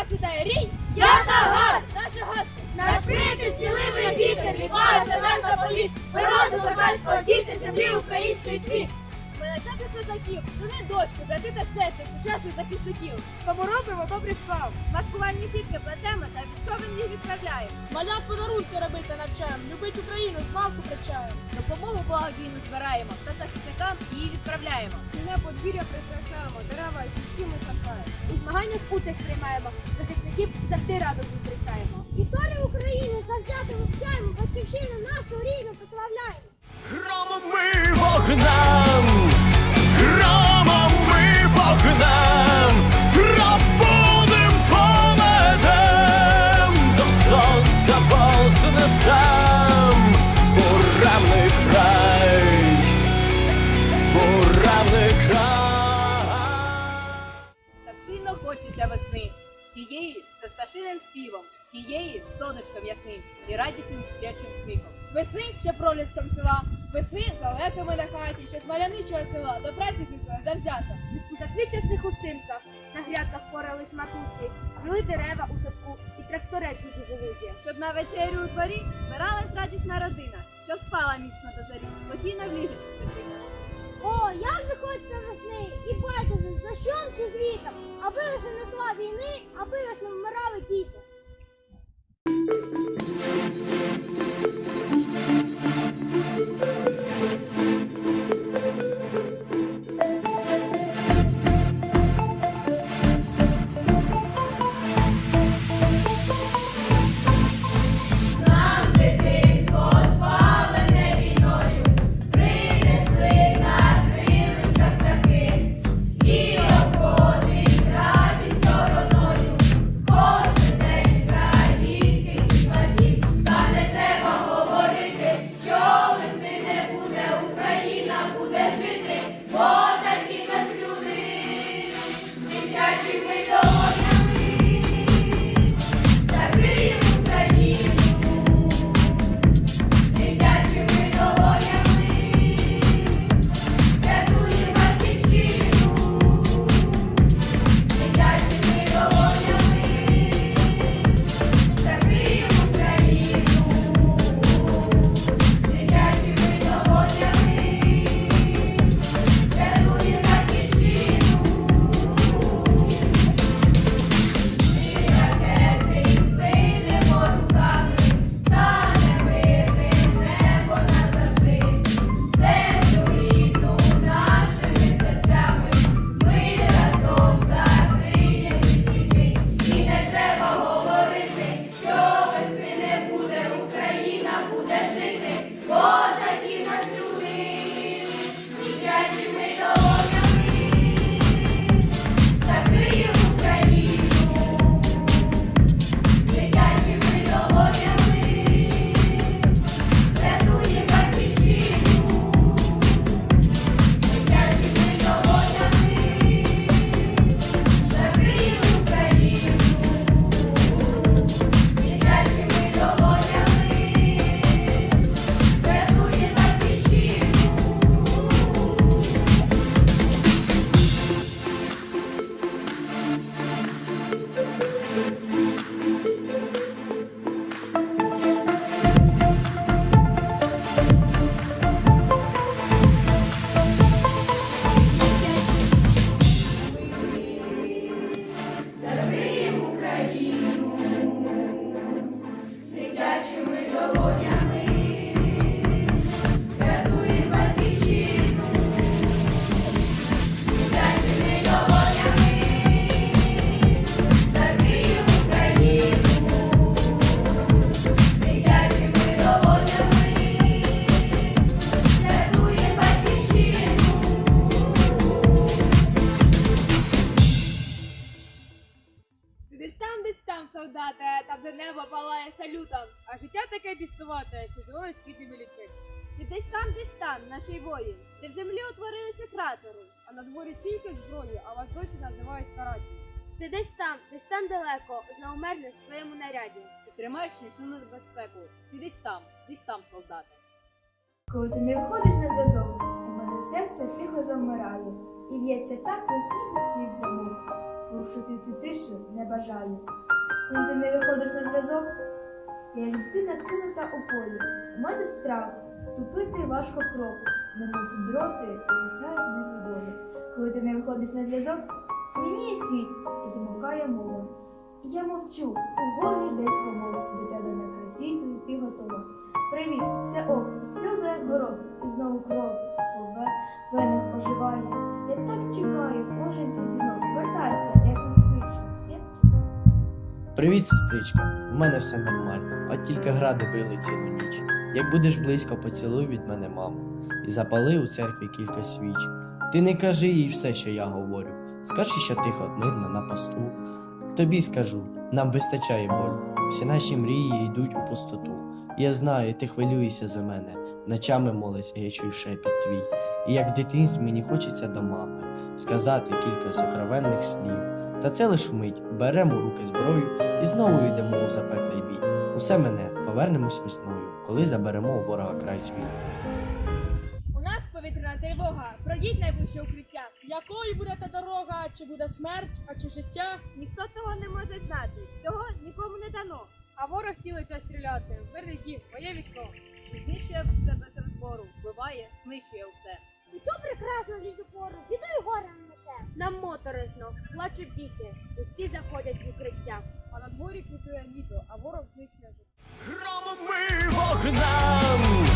вас вітає рій! Я та гад! Наші гості! Наш прийти сміливий вітер вітає за нас на полі! Ми роду козацького діти землі української ці! Ми начати козаків, сини дочки, брати та сестри, сучасних захисників. Тому робимо добрі справи. Маскувальні сітки плетемо та військовим їх відправляємо. Маля подарунки робити навчаємо, любить Україну, змавку вручаємо. Допомогу благодійну збираємо та захисникам її відправляємо. Не подвір'я прикрашаємо, змаганнях участь приймаємо, захисників завжди радо зустрічаємо. Історію України завзято вивчаємо, батьківщину нашу рідну прославляємо. Громом ми вогнем, громом ми вогнем, пробудем помедем, до сонця вознесем, з співом, тієї сонечком ясним і радісним дитячим сміхом. Весни ще проліском села, весни з лелеками на хаті, що з мальовничого села до праці пішла завзята. У заквітчастих хустинках на грядках порались матусі, цвіли дерева у садку і тракторець у лузі. Щоб на вечерю у дворі збиралась радісна родина, що спала міцно до зарі, спокійно в ліжечку дитина. О, як же хочеться весни, і байдуже, з дощом чи з вітром, аби лише не зла війни, аби лише не вмирали А життя таке біснувате, чи злої світи літить. Ти десь там, десь там, нашій воїн, де в землі утворилися кратери. А на дворі стільки зброї, а вас досі називають караті. Ти десь там, десь там далеко, знаумерник в своєму наряді. Ти тримаєш нічну небезпеку. Ти десь там, десь там, солдати. Коли ти не виходиш на зв'язок, у мене серце тихо завмирає, і б'ється так, як і світ замовк. Порушити цю тишу не бажаю. Коли ти не виходиш на зв'язок, Я як дитина кинута у полі. У мене страх, ступити важко кроку, немов дроти звисають над водою. Коли ти не виходиш на зв'язок, чмініє світ і замовкає мова. І я мовчу, у горі десь комок, до тебе на край світу йти готова. Привіт, все ок, сльози як горох, і знову кров по ве- венах оживає. Я так чекаю кожен твій дзвінок. Привіт, сестричка. У мене все нормально, от тільки гради били цілу ніч. Як будеш близько, поцілуй від мене, маму, і запали у церкві кілька свіч. Ти не кажи їй все, що я говорю. Скажи, що тихо, мирно на посту. Тобі скажу, нам вистачає болю. Всі наші мрії йдуть у пустоту. Я знаю, ти хвилюєшся за мене. Ночами молись, а я чую шепіт твій. І як в дитинстві мені хочеться до мами сказати кілька сокровенних слів. Та це лиш вмить, беремо руки зброю і знову йдемо у запеклий бій. Усе мене, повернемось весною, коли заберемо у ворога край свій. Тривога. Пройдіть найближче укриття. Якою буде та дорога? Чи буде смерть, а чи життя? Ніхто того не може знати. Цього нікому не дано. А ворог цілиться стріляти. Мирний дім, моє вікно. Знищує все без розбору, вбиває, знищує все. І цю прекрасну літню пору бідою горем несе. Нам моторошно, плачуть діти, усі заходять в укриття. А на дворі квітує літо, а ворог знищує життя. Громом вогнем,